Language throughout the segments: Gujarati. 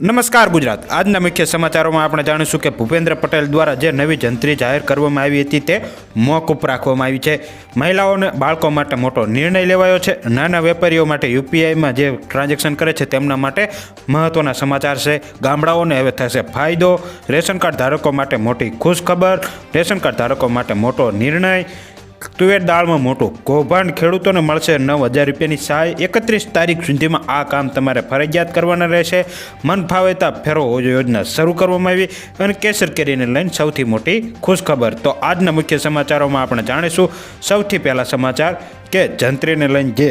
નમસ્કાર ગુજરાત. આજના મુખ્ય સમાચારોમાં આપણે જાણીશું કે ભૂપેન્દ્ર પટેલ દ્વારા જે નવી જંત્રી જાહેર કરવામાં આવી હતી તે મોકૂફ રાખવામાં આવી છે. મહિલાઓને બાળકો માટે મોટો નિર્ણય લેવાયો છે. નાના વેપારીઓ માટે યુપીઆઈમાં જે ટ્રાન્ઝેક્શન કરે છે તેમના માટે મહત્ત્વના સમાચાર છે. ગામડાઓને હવે થશે ફાયદો. રેશન કાર્ડ ધારકો માટે મોટી ખુશખબર. રેશન કાર્ડ ધારકો માટે મોટો નિર્ણય. તુવેર દાળમાં મોટું કૌભાંડ ખેડૂતોને મળશે. નવ હજાર રૂપિયાની સહાય એકત્રીસ તારીખ સુધીમાં આ કામ તમારે ફરજિયાત કરવાના રહેશે. મન ફાવેતા ફેરો યોજના શરૂ કરવામાં આવી અને કેસર કેરીને લઈને સૌથી મોટી ખુશખબર. તો આજના મુખ્ય સમાચારોમાં આપણે જાણીશું સૌથી પહેલાં સમાચાર કે જંત્રીને લઈને જે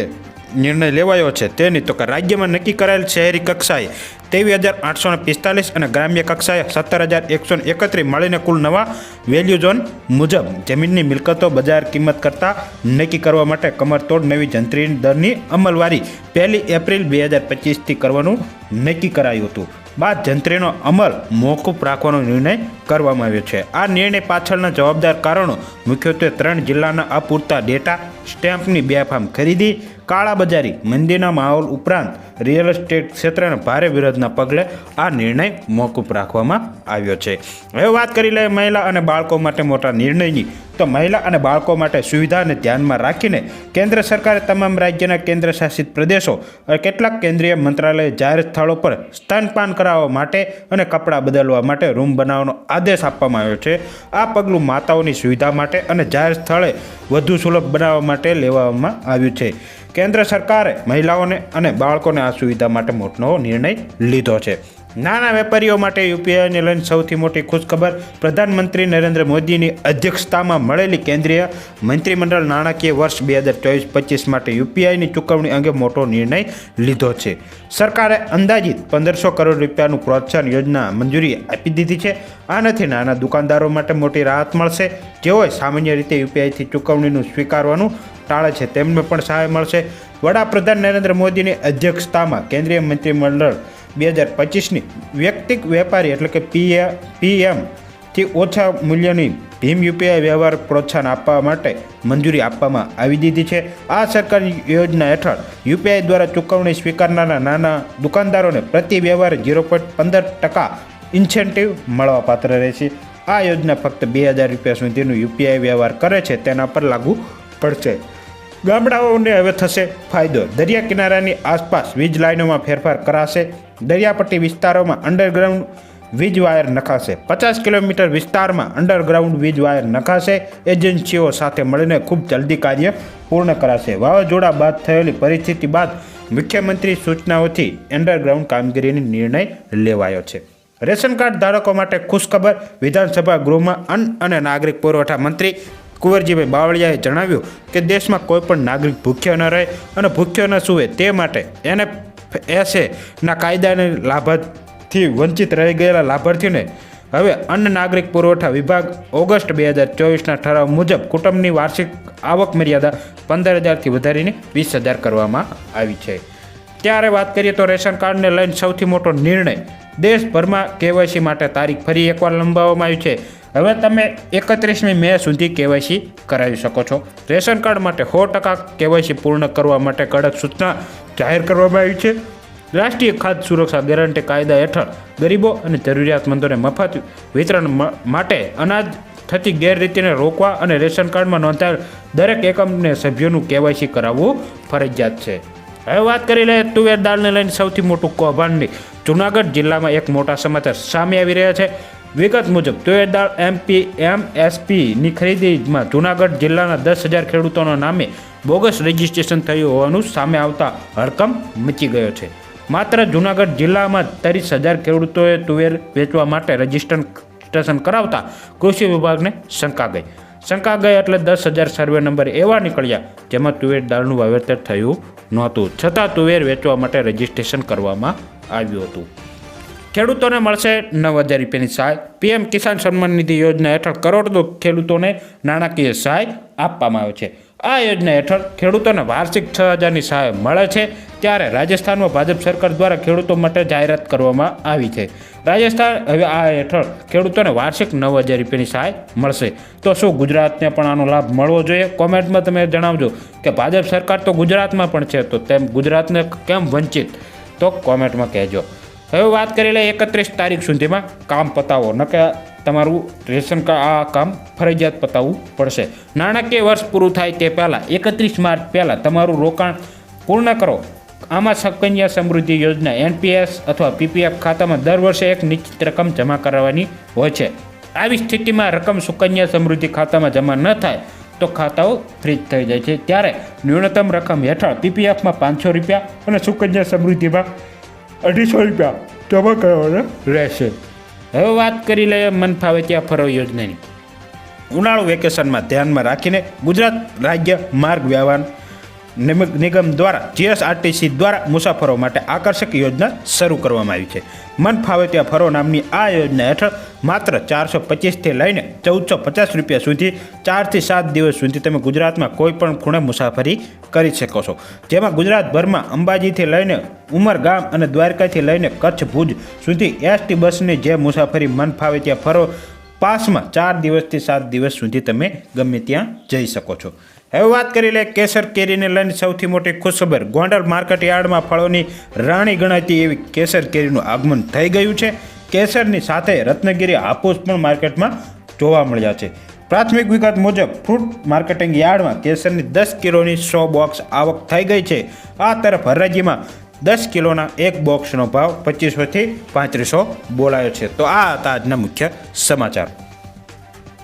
નિર્ણય લેવાયો છે. તેની તો કે રાજ્યમાં નક્કી કરાયેલ શહેરી કક્ષાએ ત્રેવીસ હજાર આઠસો પિસ્તાલીસ અને ગ્રામ્ય કક્ષાએ સત્તર હજાર એકસો એકત્રીસ મળીને કુલ નવા વેલ્યુ ઝોન મુજબ જમીનની મિલકતો બજાર કિંમત કરતાં નક્કી કરવા માટે કમરતોડ નવી જંત્રી દરની અમલવારી પહેલી એપ્રિલ બે હજાર પચીસથી કરવાનું નક્કી કરાયું હતું. બાદ જંત્રીનો અમલ મોકૂફ રાખવાનો નિર્ણય કરવામાં આવ્યો છે. આ નિર્ણય પાછળના જવાબદાર કારણો મુખ્યત્વે ત્રણ જિલ્લાના અપૂરતા ડેટા સ્ટેમ્પની બેફામ ખરીદી કાળાબજારી, મંદીના માહોલ ઉપરાંત રિયલ એસ્ટેટ ક્ષેત્રના ભારે વિરોધના પગલે આ નિર્ણય મોકૂફ રાખવામાં આવ્યો છે. હવે વાત કરી લઈએ મહિલા અને બાળકો માટે મોટા નિર્ણયની. તો મહિલા અને બાળકો માટે સુવિધાને ધ્યાનમાં રાખીને કેન્દ્ર સરકારે તમામ રાજ્યના કેન્દ્ર શાસિત પ્રદેશો અને કેટલાક કેન્દ્રીય મંત્રાલય જાહેર સ્થળો પર સ્તનપાન કરાવવા માટે અને કપડાં બદલવા માટે રૂમ બનાવવાનો આદેશ આપવામાં આવ્યો છે. આ પગલું માતાઓની સુવિધા માટે અને જાહેર સ્થળે વધુ સુલભ બનાવવા માટે લેવામાં આવ્યું છે. કેન્દ્ર સરકારે મહિલાઓને અને બાળકોને આ સુવિધા માટે મોટો નિર્ણય લીધો છે. નાના વેપારીઓ માટે યુપીઆઈને લઈને સૌથી મોટી ખુશખબર, પ્રધાનમંત્રી નરેન્દ્ર મોદીની અધ્યક્ષતામાં મળેલી કેન્દ્રીય મંત્રીમંડળ નાણાકીય વર્ષ બે હજાર ચોવીસ પચીસ માટે યુપીઆઈની ચૂકવણી અંગે મોટો નિર્ણય લીધો છે. સરકારે અંદાજિત પંદરસો કરોડ રૂપિયાનું પ્રોત્સાહન યોજના મંજૂરી આપી દીધી છે. આનાથી નાના દુકાનદારો માટે મોટી રાહત મળશે. જેઓએ સામાન્ય રીતે યુપીઆઈથી ચૂકવણીનું સ્વીકારવાનું ટાળે છે, તેમને પણ સહાય મળશે. વડાપ્રધાન નરેન્દ્ર મોદીની અધ્યક્ષતામાં કેન્દ્રીય મંત્રીમંડળ બે હજાર પચીસની વ્યક્તિક વેપારી એટલે કે પીએ પીએમથી ઓછા મૂલ્યની ભીમ યુપીઆઈ વ્યવહાર પ્રોત્સાહન આપવા માટે મંજૂરી આપવામાં આવી દીધી છે. આ સરકારી યોજના હેઠળ યુપીઆઈ દ્વારા ચૂકવણી સ્વીકારનારા નાના દુકાનદારોને પ્રતિ વ્યવહાર ઝીરો પોઈન્ટ પંદર ટકા ઇન્સેન્ટિવ મળવાપાત્ર રહેશે આ યોજના ફક્ત બે હજાર રૂપિયા સુધીનું યુપીઆઈ વ્યવહાર કરે છે, તેના પર લાગુ પડશે. ગામડાઓને હવે થશે ફાયદો. દરિયા કિનારાની આસપાસ વીજ લાઇનોમાં ફેરફાર કરાશે. દરિયાપટ્ટી વિસ્તારોમાં અંડરગ્રાઉન્ડ વીજ વાયર નખાશે. પચાસ કિલોમીટર વિસ્તારમાં અંડરગ્રાઉન્ડ વીજ વાયર નખાશે. એજન્સીઓ સાથે મળીને ખૂબ જલ્દી કાર્ય પૂર્ણ કરાશે. વાવાઝોડા બાદ થયેલી પરિસ્થિતિ બાદ મુખ્યમંત્રી સૂચનાઓથી અંડરગ્રાઉન્ડ કામગીરીની નિર્ણય લેવાયો છે. રેશન કાર્ડ ધારકો માટે ખુશખબર. વિધાનસભા ગૃહમાં અન્ન અને નાગરિક પુરવઠા મંત્રી કુંવરજીભાઈ બાવળિયાએ જણાવ્યું કે દેશમાં કોઈ પણ નાગરિક ભૂખ્યો ન રહે અને ભૂખ્યો ન સૂવે તે માટે એને એસેના કાયદાને લાભાથી વંચિત રહી ગયેલા લાભાર્થીઓને હવે અન્ન નાગરિક પુરવઠા વિભાગ ઓગસ્ટ બે હજાર ચોવીસના ઠરાવ મુજબ કુટુંબની વાર્ષિક આવક મર્યાદા પંદર હજારથી વધારીને વીસ હજાર કરવામાં આવી છે. ત્યારે વાત કરીએ તો રેશન કાર્ડને લઈને સૌથી મોટો નિર્ણય દેશભરમાં કેવાયસી માટે તારીખ ફરી એકવાર લંબાવવામાં આવી છે. હવે તમે એકત્રીસમી મે સુધી કેવાયસી કરાવી શકો છો. રેશન કાર્ડ માટે સો ટકા કેવાયસી પૂર્ણ કરવા માટે કડક સૂચના જાહેર કરવામાં આવી છે. રાષ્ટ્રીય ખાદ્ય સુરક્ષા ગેરંટી કાયદા હેઠળ ગરીબો અને જરૂરિયાતમંદોને મફત વિતરણ માટે અનાજ થતી ગેરરીતિને રોકવા અને રેશન કાર્ડમાં નોંધાયેલ દરેક એકમને સભ્યોનું કેવાયસી કરાવવું ફરજિયાત છે. હવે વાત કરી લઈએ તુવેર દાળને લઈને સૌથી મોટું કૌભાંડની જુનાગઢ જિલ્લામાં એક મોટા સમાચાર સામે આવી રહ્યા છે. વિગત મુજબ, તુવેર દાળ એમપી એમએસપીની ખરીદીમાં જુનાગઢ જિલ્લાના દસ હજાર ખેડૂતોના નામે બોગસ રજીસ્ટ્રેશન થયું હોવાનું સામે આવતા હડકંપ મચી ગયો છે. માત્ર જુનાગઢ જિલ્લામાં ત્રીસ હજાર ખેડૂતોએ તુવેર વેચવા માટે રજીસ્ટ્રેશન કરાવતા કૃષિ વિભાગને શંકા ગઈ. શંકા ગઈ એટલે દસ હજાર સર્વે નંબર એવા નીકળ્યા જેમાં તુવેર દાળનું વાવેતર થયું નહોતું. છતાં તુવેર વેચવા માટે રજીસ્ટ્રેશન કરવામાં આવ્યું હતું. ખેડૂતોને મળશે નવ હજાર રૂપિયાની સહાય. પીએમ કિસાન સન્માન નિધિ યોજના હેઠળ કરોડો ખેડૂતોને નાણાકીય સહાય આપવામાં આવે છે. આ યોજના હેઠળ ખેડૂતોને વાર્ષિક છ હજારની સહાય મળે છે, ત્યારે રાજસ્થાનમાં ભાજપ સરકાર દ્વારા ખેડૂતો માટે જાહેરાત કરવામાં આવી છે. રાજસ્થાન હવે આ હેઠળ ખેડૂતોને વાર્ષિક નવ હજાર રૂપિયાની સહાય મળશે. તો શું ગુજરાતને પણ આનો લાભ મળવો જોઈએ? કોમેન્ટમાં તમે જણાવજો કે ભાજપ સરકાર તો ગુજરાતમાં પણ છે, તો તેમ ગુજરાતને કેમ વંચિત? તો કોમેન્ટમાં કહેજો. હવે વાત કરી લે એકત્રીસ તારીખ સુધીમાં કામ પતાવો. ન કે તમારું રેશન કાર્ડ, આ કામ ફરજિયાત પતાવવું પડશે. નાણાકીય વર્ષ પૂરું થાય તે પહેલાં, એકત્રીસ માર્ચ પહેલાં તમારું રોકાણ પૂર્ણ કરો. આમાં સુકન્યા સમૃદ્ધિ યોજના, એનપીએસ અથવા પીપીએફ ખાતામાં દર વર્ષે એક નિશ્ચિત રકમ જમા કરાવવાની હોય છે. આવી સ્થિતિમાં રકમ સુકન્યા સમૃદ્ધિ ખાતામાં જમા ન થાય તો ખાતાઓ ફ્રીજ થઈ જાય છે. ત્યારે ન્યૂનતમ રકમ હેઠળ પીપીએફમાં પાંચસો રૂપિયા અને સુકન્યા સમૃદ્ધિમાં અઢીસો રૂપિયા જમા કરવાના રહેશે. હવે વાત કરી લઈએ મન ફાવે ત્યાં ફરો યોજનાની. ઉનાળુ વેકેશનમાં ધ્યાનમાં રાખીને ગુજરાત રાજ્ય માર્ગ વ્યવહાર નિગમ દ્વારા જીએસઆરટીસી દ્વારા મુસાફરો માટે આકર્ષક યોજના શરૂ કરવામાં આવી છે. મન ફાવે ત્યાં ફરો નામની આ યોજના હેઠળ માત્ર ચારસો પચીસથી લઈને ચૌદસો પચાસ રૂપિયા સુધી, ચારથી સાત દિવસ સુધી તમે ગુજરાતમાં કોઈપણ ખૂણે મુસાફરી કરી શકો છો. જેમાં ગુજરાતભરમાં અંબાજીથી લઈને ઉમરગામ અને દ્વારકાથી લઈને કચ્છ ભુજ સુધી એસટી બસની જે મુસાફરી મન ફાવે ત્યાં ફરો, પાસમાં ચાર દિવસથી સાત દિવસ સુધી તમે ગમે ત્યાં જઈ શકો છો. હવે વાત કરી લે કેસર કેરીને લઈને સૌથી મોટી ખુશખબર. ગોંડલ માર્કેટ યાર્ડમાં ફળોની રાણી ગણાતી એવી કેસર કેરીનું આગમન થઈ ગયું છે. કેસરની સાથે રત્નગીરી હાપુસ પણ માર્કેટમાં જોવા મળ્યા છે. પ્રાથમિક વિગત મુજબ, ફ્રૂટ માર્કેટિંગ યાર્ડમાં કેસરની દસ કિલોની સો બોક્સ આવક થઈ ગઈ છે. આ તરફ હરાજીમાં દસ કિલોના એક બોક્સનો ભાવ પચીસોથી પાંત્રીસો બોલાયો છે. તો આ હતા આજના મુખ્ય સમાચાર.